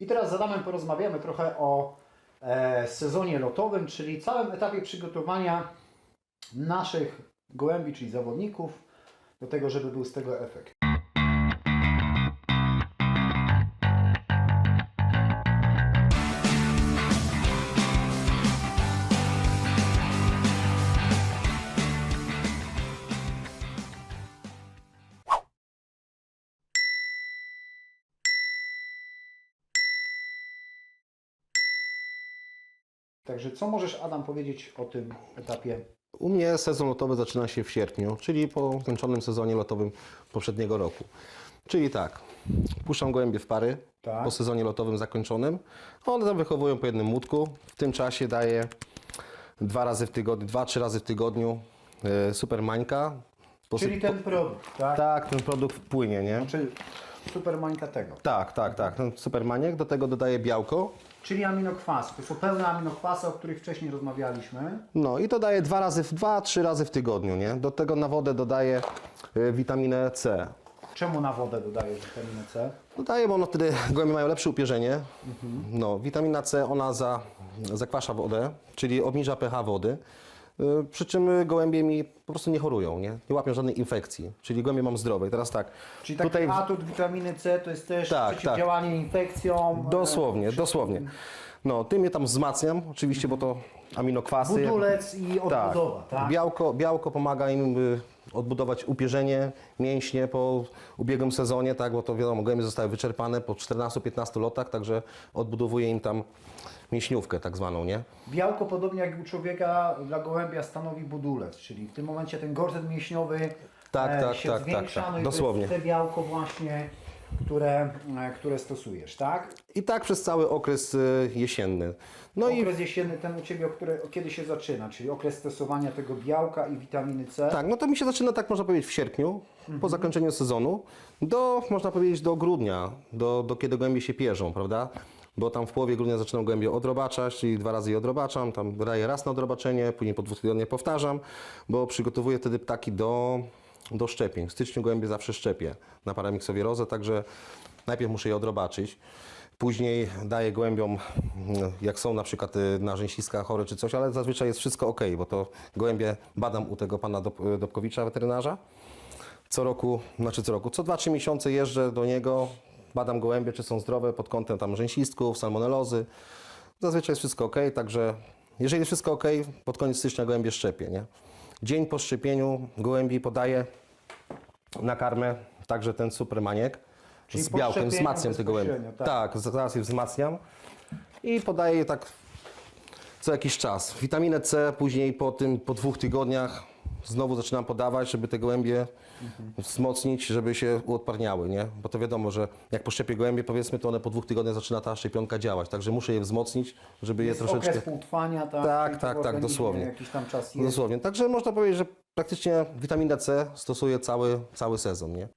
I teraz z Adamem porozmawiamy trochę o e, sezonie lotowym, czyli całym etapie przygotowania naszych gołębi, czyli zawodników, do tego, żeby był z tego efekt. Także co możesz, Adam, powiedzieć o tym etapie? U mnie sezon lotowy zaczyna się w sierpniu, czyli po skończonym sezonie lotowym poprzedniego roku. Czyli tak, puszczam gołębie w pary Tak. po sezonie lotowym zakończonym. One tam wychowują po jednym łódku. W tym czasie daję dwa razy w tygodniu, dwa, trzy razy w tygodniu e, super mańka. Czyli ten produkt, tak? Tak, ten produkt wpłynie, nie? Czyli supermańka tego. Tak, tak, tak, ten super maniek. Do tego dodaję białko. Czyli aminokwas. To są pełne aminokwasy, o których wcześniej rozmawialiśmy. No i dodaję dwa razy, w, dwa, trzy razy w tygodniu, nie? Do tego na wodę dodaję e, witaminę C. Czemu na wodę dodajesz witaminę C? Dodaję, bo ono wtedy gołębie mają lepsze upierzenie. No, witamina C, ona za, zakwasza wodę, czyli obniża pH wody. Y, Przy czym gołębie mi po prostu nie chorują, nie? Nie łapią żadnej infekcji. Czyli gołębie mam zdrowe. I teraz tak, Czyli taki tutaj atut witaminy C to jest też Tak, przeciwdziałanie infekcjom. dosłownie, dosłownie. No, tym je tam wzmacniam, oczywiście, bo to aminokwasy. Budulec i odbudowa, tak? Białko, białko pomaga im y, odbudować upierzenie, mięśnie po ubiegłym sezonie, tak, bo to wiadomo, gołębie zostały wyczerpane po 14-15 lotach, także odbudowuje im tam mięśniówkę tak zwaną, nie? Białko, podobnie jak u człowieka, dla gołębia stanowi budulec, czyli w tym momencie ten gorset mięśniowy Tak, e, tak, się tak, zwiększa, tak, tak. no i to Dosłownie. jest te białko właśnie, które, e, które stosujesz, tak? I tak przez cały okres y, jesienny. No i Okres jesienny ten u Ciebie, o kiedy się zaczyna, czyli okres stosowania tego białka i witaminy C. tak, no to mi się zaczyna tak można powiedzieć w sierpniu, po zakończeniu sezonu, do można powiedzieć do grudnia, do, do kiedy gołębie się pierzą, prawda? Bo tam w połowie grudnia zaczynam gołębie odrobaczać, czyli dwa razy je odrobaczam, tam daję raz na odrobaczenie, później po dwóch tygodniach powtarzam, bo przygotowuję wtedy ptaki do, do szczepień. W styczniu gołębie zawsze szczepię na paramiksowirozę, także najpierw muszę je odrobaczyć. Później daję gołębiom, jak są na przykład y, na rzęsiskach chore czy coś, ale zazwyczaj jest wszystko ok, bo to gołębie badam u tego pana Dob- Dobkowicza, weterynarza. Co roku, znaczy co roku, co 2-3 miesiące jeżdżę do niego, badam gołębie, czy są zdrowe pod kątem tam rzęsistków, salmonelozy. Zazwyczaj jest wszystko ok, także jeżeli jest wszystko ok, pod koniec stycznia gołębie szczepię, nie? Dzień po szczepieniu gołębi podaję na karmę także ten supermaniek Czyli z po białkiem, szczepieniu wzmacniam te gołębie. bezpośrednio, Tak, tak. zaraz je wzmacniam i podaję je tak co jakiś czas. Witaminę C później po tym, po dwóch tygodniach znowu zaczynam podawać, żeby te gołębie wzmocnić, żeby się uodparniały, nie? Bo to wiadomo, że jak poszczepię gołębie, powiedzmy, to one po dwóch tygodniach zaczyna ta szczepionka działać, także muszę je wzmocnić, żeby je Jest troszeczkę... okres półtrwania, tak? Tak, czyli tak, tak, dosłownie. Jakiś tam czas jest. Dosłownie. Także można powiedzieć, że praktycznie witaminę C stosuję cały, cały sezon, nie?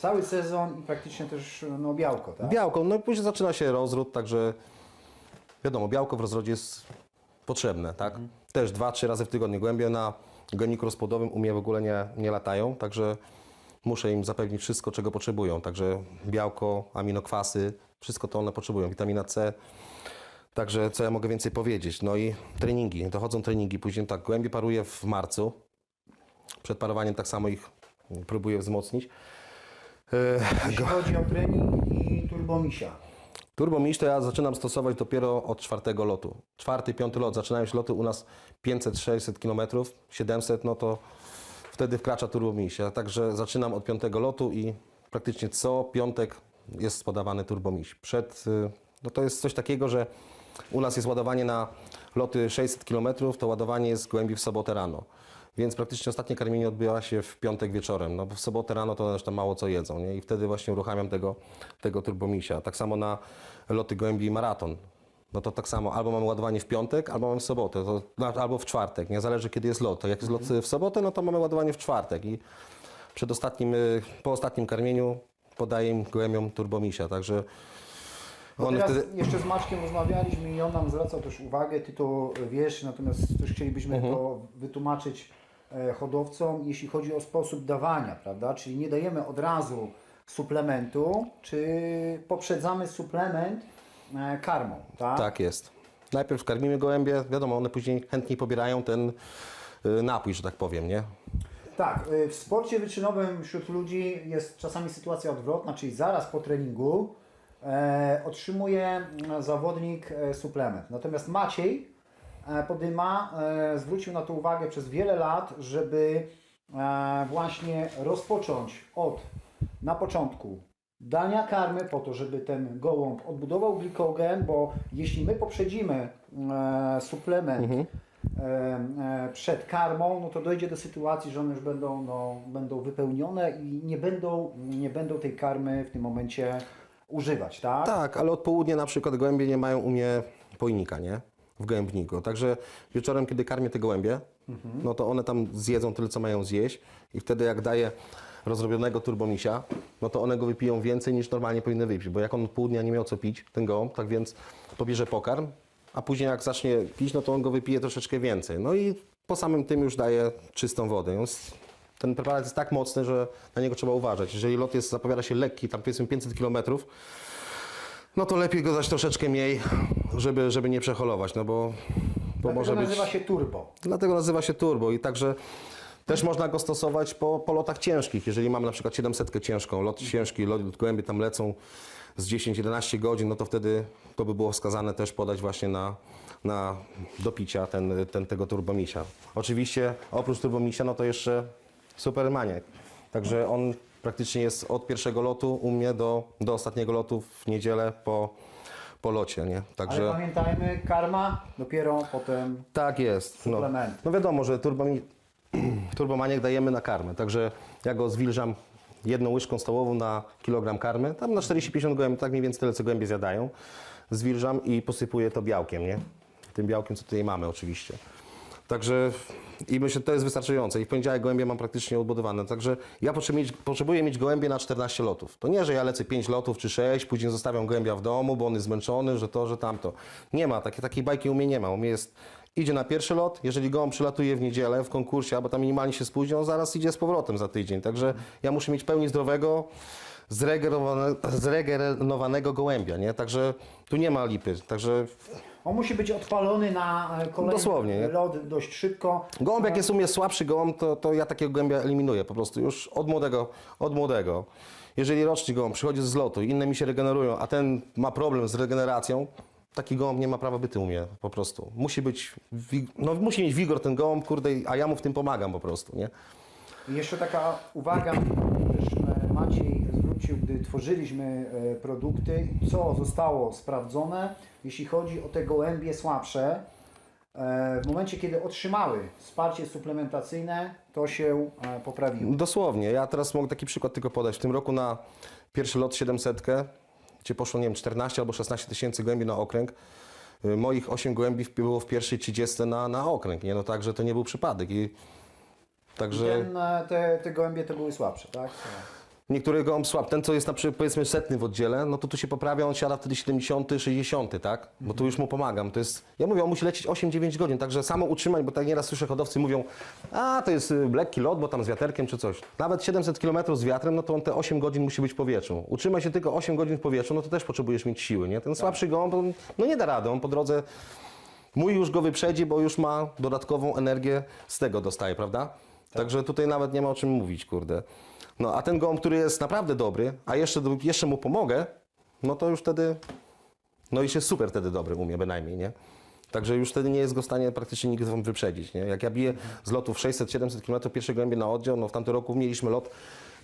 Cały sezon i praktycznie też no, białko, tak? Białko, no i później zaczyna się rozród, także wiadomo, białko w rozrodzie jest potrzebne, tak? Też dwa, trzy razy w tygodniu. Głębie na goniku rozpłodowym u mnie w ogóle nie, nie latają, także muszę im zapewnić wszystko, czego potrzebują. Także białko, aminokwasy, wszystko to one potrzebują, witamina C. Także co ja mogę więcej powiedzieć? No i treningi, dochodzą treningi, później tak, głębie paruję w marcu. Przed parowaniem tak samo ich próbuję wzmocnić. Jeśli chodzi o trening i turbomisia. Turbomiś to ja zaczynam stosować dopiero od czwartego lotu. Czwarty, piąty lot, zaczynają się loty u nas 500-600 km, 700, no to wtedy wkracza turbomiś. Ja także zaczynam od piątego lotu i praktycznie co piątek jest podawany turbomiś. Przed, y, no to jest coś takiego, że u nas jest ładowanie na loty 600 km, to ładowanie jest głębi w sobotę rano. Więc praktycznie ostatnie karmienie odbywa się w piątek wieczorem, no bo w sobotę rano to też tam mało co jedzą, nie? I wtedy właśnie uruchamiam tego, tego turbomisia. Tak samo na loty gołębi i maraton. No to tak samo, albo mamy ładowanie w piątek, albo mamy w sobotę, to, albo w czwartek, nie zależy kiedy jest lot. To jak jest lot w sobotę, no to mamy ładowanie w czwartek i przed ostatnim, y, po ostatnim karmieniu podaję im gołębiom turbomisia, także One teraz wtedy- jeszcze z Maczkiem rozmawialiśmy i on nam zwracał też uwagę, ty to wiesz, natomiast też chcielibyśmy Mhm. to wytłumaczyć e, hodowcom, jeśli chodzi o sposób dawania, prawda? Czyli nie dajemy od razu suplementu, czy poprzedzamy suplement e, karmą, tak? Tak jest. Najpierw karmimy gołębie, wiadomo, one później chętniej pobierają ten napój, że tak powiem, nie? Tak, w sporcie wyczynowym wśród ludzi jest czasami sytuacja odwrotna, czyli zaraz po treningu e, otrzymuje mm, zawodnik e, suplement. Natomiast Maciej e, Podyma e, zwrócił na to uwagę przez wiele lat, żeby e, właśnie rozpocząć od na początku dania karmy po to, żeby ten gołąb odbudował glikogen, bo jeśli my poprzedzimy e, suplement e, e, przed karmą, no to dojdzie do sytuacji, że one już będą, no, będą wypełnione i nie będą, nie będą tej karmy w tym momencie używać, tak? Tak, ale od południa na przykład gołębie nie mają u mnie pojnika, nie? W gołębniku. Także wieczorem, kiedy karmię te gołębie, no to one tam zjedzą tyle, co mają zjeść i wtedy jak daję rozrobionego turbomisia, no to one go wypiją więcej niż normalnie powinny wypić, bo jak on od południa nie miał co pić, ten gołąb, tak więc pobierze pokarm, a później jak zacznie pić, no to on go wypije troszeczkę więcej. No i po samym tym już daje czystą wodę. S- ten preparat jest tak mocny, że na niego trzeba uważać. Jeżeli lot jest, zapowiada się lekki, tam powiedzmy 500 km, no to lepiej go dać troszeczkę mniej, żeby, żeby nie przeholować, no bo, bo może być... nazywa się turbo. Dlatego nazywa się turbo i także też można go stosować po, po lotach ciężkich. Jeżeli mamy na przykład 700 ciężką, lot ciężki, lot, gołębie tam lecą z 10-11 godzin, no to wtedy to by było wskazane też podać właśnie na, na do picia ten, ten, tego turbomisia. Oczywiście oprócz turbomisia, no to jeszcze supermaniak. Także on praktycznie jest od pierwszego lotu u mnie do, do ostatniego lotu w niedzielę po, po locie, nie? Ale Także pamiętajmy, karma dopiero potem tak jest. No, suplementy. no wiadomo, że turbomi, turbomaniak dajemy na karmę, także ja go zwilżam jedną łyżką stołową na kilogram karmy, tam na 40-50 gołębi, tak mniej więcej tyle, co gołębie zjadają, zwilżam i posypuję to białkiem, nie? Tym białkiem, co tutaj mamy oczywiście. Także i myślę, że to jest wystarczające. I w poniedziałek gołębie mam praktycznie odbudowane. Także ja potrzebuję mieć, potrzebuję mieć gołębie na 14 lotów. To nie, że ja lecę 5 lotów czy 6, później zostawiam gołębia w domu, bo on jest zmęczony, że to, że tamto. Nie ma, takie, takiej bajki u mnie nie ma. U mnie jest, idzie na pierwszy lot, jeżeli gołąb przylatuje w niedzielę w konkursie, albo tam minimalnie się spóźni, on zaraz idzie z powrotem za tydzień. Także ja muszę mieć pełni zdrowego, zregenerowane- zregenerowanego gołębia, nie? Także tu nie ma lipy. Także on musi być odpalony na e, kolejny Dosłownie, nie? lot dość szybko. Gołąb jak jest u mnie słabszy gołąb, to, to ja takiego gołębia eliminuję po prostu już od młodego. Od młodego. Jeżeli roczny gołąb przychodzi z lotu, inne mi się regenerują, a ten ma problem z regeneracją, taki gołąb nie ma prawa byty u mnie po prostu. Musi być, wi- no musi mieć wigor ten gołąb, kurde, a ja mu w tym pomagam po prostu, nie? Jeszcze taka uwaga, też e, Maciej gdy tworzyliśmy e, produkty, co zostało sprawdzone, jeśli chodzi o te gołębie słabsze. e, W momencie, kiedy otrzymały wsparcie suplementacyjne, to się e, poprawiło. Dosłownie. Ja teraz mogę taki przykład tylko podać. W tym roku na pierwszy lot 700, gdzie poszło, nie wiem, 14 albo 16 tysięcy gołębi na okręg, y, moich 8 gołębi było w pierwszej 30 na, na okręg, nie? No także to nie był przypadek i także... Ten, te, te gołębie to były słabsze, tak? Niektóry gołąb słab. Ten, co jest na przykład powiedzmy setny w oddziele, no to tu się poprawia, on siada wtedy 70, 60, tak? Bo tu już mu pomagam. To jest, ja mówię, on musi lecieć 8-9 godzin, także samo utrzymać, bo tak nieraz słyszę hodowcy mówią, a to jest y, lekki lot, bo tam z wiaterkiem czy coś. Nawet 700 km z wiatrem, no to on te 8 godzin musi być w powietrzu. Utrzymaj się tylko 8 godzin w powietrzu, no to też potrzebujesz mieć siły, nie? Ten słabszy gołąb, on, no nie da rady, on po drodze Mój już go wyprzedzi, bo już ma dodatkową energię z tego dostaje, prawda? Także tutaj nawet nie ma o czym mówić, kurde. No a ten gołąb, który jest naprawdę dobry, a jeszcze, jeszcze mu pomogę, no to już wtedy, no i się super wtedy dobry umie bynajmniej, nie? Także już wtedy nie jest go w stanie praktycznie nikt wam wyprzedzić, nie? Jak ja biję z lotów 600-700 km pierwsze gołębie na oddział, no w tamtym roku mieliśmy lot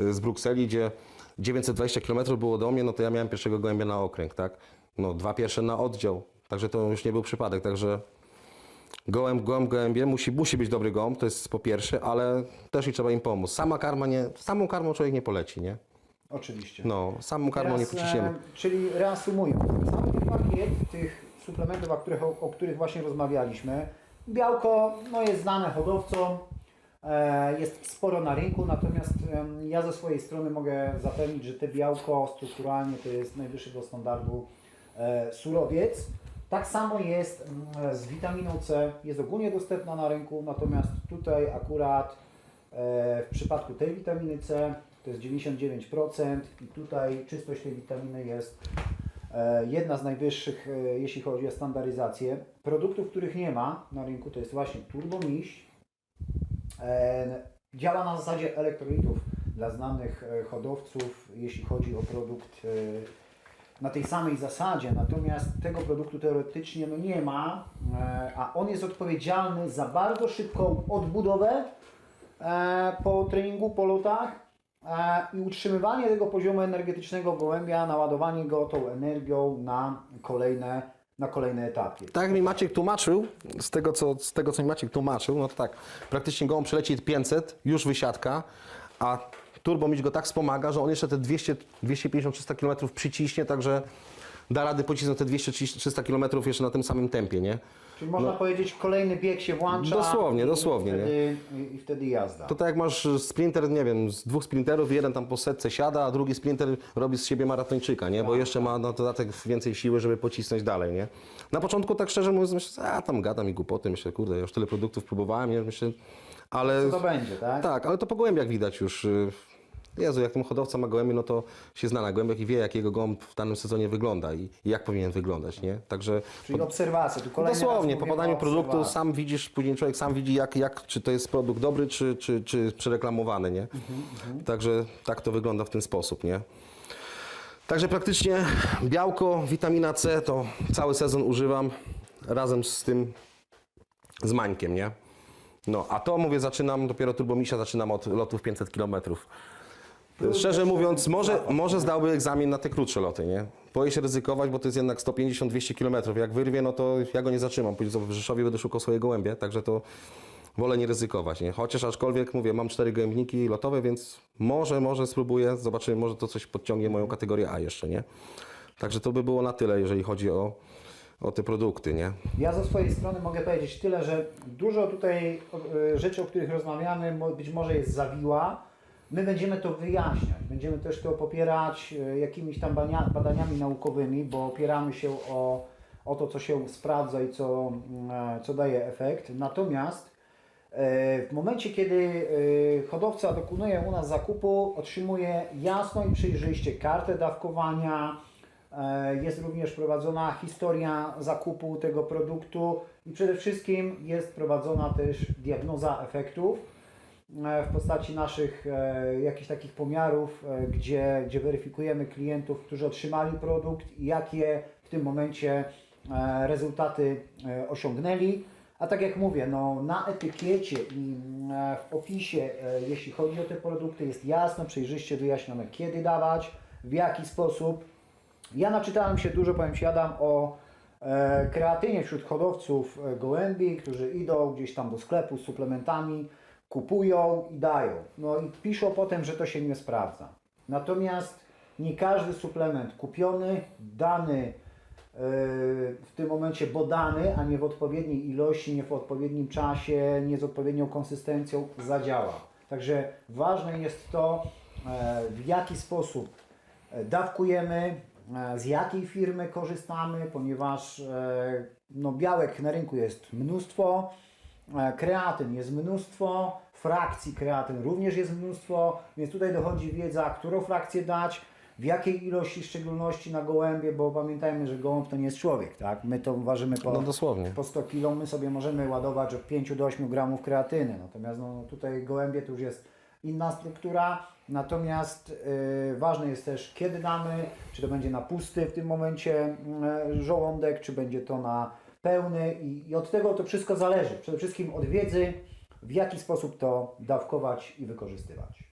y, z Brukseli, gdzie 920 km było do mnie, no to ja miałem pierwszego gołębia na okręg, tak? No dwa pierwsze na oddział, także to już nie był przypadek, także Gołęb, gołęb, gołębie, musi, musi być dobry gołąb, to jest po pierwsze, ale też i trzeba im pomóc. Sama karma nie, samą karmą człowiek nie poleci, nie? Oczywiście. No, samą karmą nie pociśniemy. e, Czyli reasumując, cały pakiet tych suplementów, o których, o, których właśnie rozmawialiśmy, białko no, jest znane hodowcom, e, jest sporo na rynku, natomiast ja ze swojej strony mogę zapewnić, że te białko strukturalnie to jest najwyższego standardu e, surowiec. Tak samo jest mm, z witaminą C, jest ogólnie dostępna na rynku, natomiast tutaj akurat e, w przypadku tej witaminy C to jest 99% i tutaj czystość tej witaminy jest e, jedna z najwyższych, e, jeśli chodzi o standaryzację. Produktów, których nie ma na rynku to jest właśnie turbomiś, Działa na zasadzie elektrolitów dla znanych hodowców, jeśli chodzi o produkt na tej samej zasadzie, natomiast tego produktu teoretycznie no nie ma, e, a on jest odpowiedzialny za bardzo szybką odbudowę e, po treningu, po lotach e, i utrzymywanie tego poziomu energetycznego gołębia, naładowanie go tą energią na kolejne, na kolejne etapy. Tak mi Maciek tłumaczył, z tego, co, z tego co mi Maciek tłumaczył, no to tak, praktycznie gołąb przeleci 500, już wysiadka, a turbo mieć go tak wspomaga, że on jeszcze te 200, 250-300 km przyciśnie, także da rady pocisnąć te 200-300 km jeszcze na tym samym tempie, nie? Czyli można powiedzieć, kolejny bieg się włącza. No. Dosłownie, i dosłownie, nie? Wtedy, I, I wtedy jazda. To tak jak masz sprinter, nie wiem, z dwóch sprinterów, jeden tam po setce siada, a drugi sprinter robi z siebie maratończyka, nie? Bo jeszcze ma na dodatek więcej siły, żeby pocisnąć dalej, nie? Na początku tak szczerze mówiąc myślę, a tam gadam i głupoty, myślę, kurde, już tyle produktów próbowałem, nie? Myślę, ale... Co to będzie, tak? Tak, ale to po gołębiach widać już. Jezu, jak ten hodowca ma gołębie, no to się zna na gołębiach i wie, jak jego gołąb w danym sezonie wygląda i, i jak powinien wyglądać, nie? Także Czyli obserwacje. Tu kolejny dosłownie, po podaniu produktu sam widzisz, później człowiek sam widzi, jak, jak, czy to jest produkt dobry, czy, czy, czy przereklamowany, nie? Także tak to wygląda w ten sposób, nie? Także praktycznie białko, witamina C to cały sezon używam razem z tym, z mańkiem, nie? No, a to mówię, zaczynam, dopiero turbomisia zaczynam od lotów 500 km. Szczerze mówiąc, może, może zdałby egzamin na te krótsze loty, nie? Boję się ryzykować, bo to jest jednak 150-200 km. Jak wyrwie, no to ja go nie zatrzymam. Później w Rzeszowie będę szukał swoje gołębie, także to wolę nie ryzykować, nie? Chociaż aczkolwiek, mówię, mam cztery gołębniki lotowe, więc może, może spróbuję, zobaczymy, może to coś podciągnie moją kategorię A jeszcze, nie? Także to by było na tyle, jeżeli chodzi o, o te produkty, nie? Ja ze swojej strony mogę powiedzieć tyle, że dużo tutaj e, rzeczy, o których rozmawiamy, być może jest zawiła. My będziemy to wyjaśniać, będziemy też to popierać e, jakimiś tam badaniami naukowymi, bo opieramy się o, o to, co się sprawdza i co, mm, e, co daje efekt. Natomiast e, w momencie, kiedy hodowca dokonuje u nas zakupu, otrzymuje jasno i przejrzyście kartę dawkowania, Jest również prowadzona historia zakupu tego produktu i przede wszystkim jest prowadzona też diagnoza efektów w postaci naszych e, jakichś takich pomiarów, e, gdzie, gdzie weryfikujemy klientów, którzy otrzymali produkt i jakie w tym momencie e, rezultaty e, osiągnęli. A tak jak mówię, no, na etykiecie i e, w opisie, e, jeśli chodzi o te produkty, jest jasno, przejrzyście wyjaśnione, kiedy dawać, w jaki sposób. Ja naczytałem się dużo, powiem Ci Adam, o e, kreatynie wśród hodowców e, gołębi, którzy idą gdzieś tam do sklepu z suplementami, kupują i dają. No i piszą potem, że to się nie sprawdza. Natomiast nie każdy suplement kupiony, dany e, w tym momencie bodany, a nie w odpowiedniej ilości, nie w odpowiednim czasie, nie z odpowiednią konsystencją zadziała. Także ważne jest to, e, w jaki sposób e, dawkujemy, z jakiej firmy korzystamy, ponieważ no, białek na rynku jest mnóstwo, kreatyn jest mnóstwo, frakcji kreatyn również jest mnóstwo, więc tutaj dochodzi wiedza, którą frakcję dać, w jakiej ilości, w szczególności na gołębie, bo pamiętajmy, że gołąb to nie jest człowiek, tak? My to ważymy po, No dosłownie. po 100 kg, my sobie możemy ładować od 5 do 8 gramów kreatyny, natomiast no, tutaj gołębie to już jest inna struktura, natomiast y, ważne jest też kiedy damy, czy to będzie na pusty w tym momencie y, żołądek, czy będzie to na pełny i, i od tego to wszystko zależy, przede wszystkim od wiedzy, w jaki sposób to dawkować i wykorzystywać.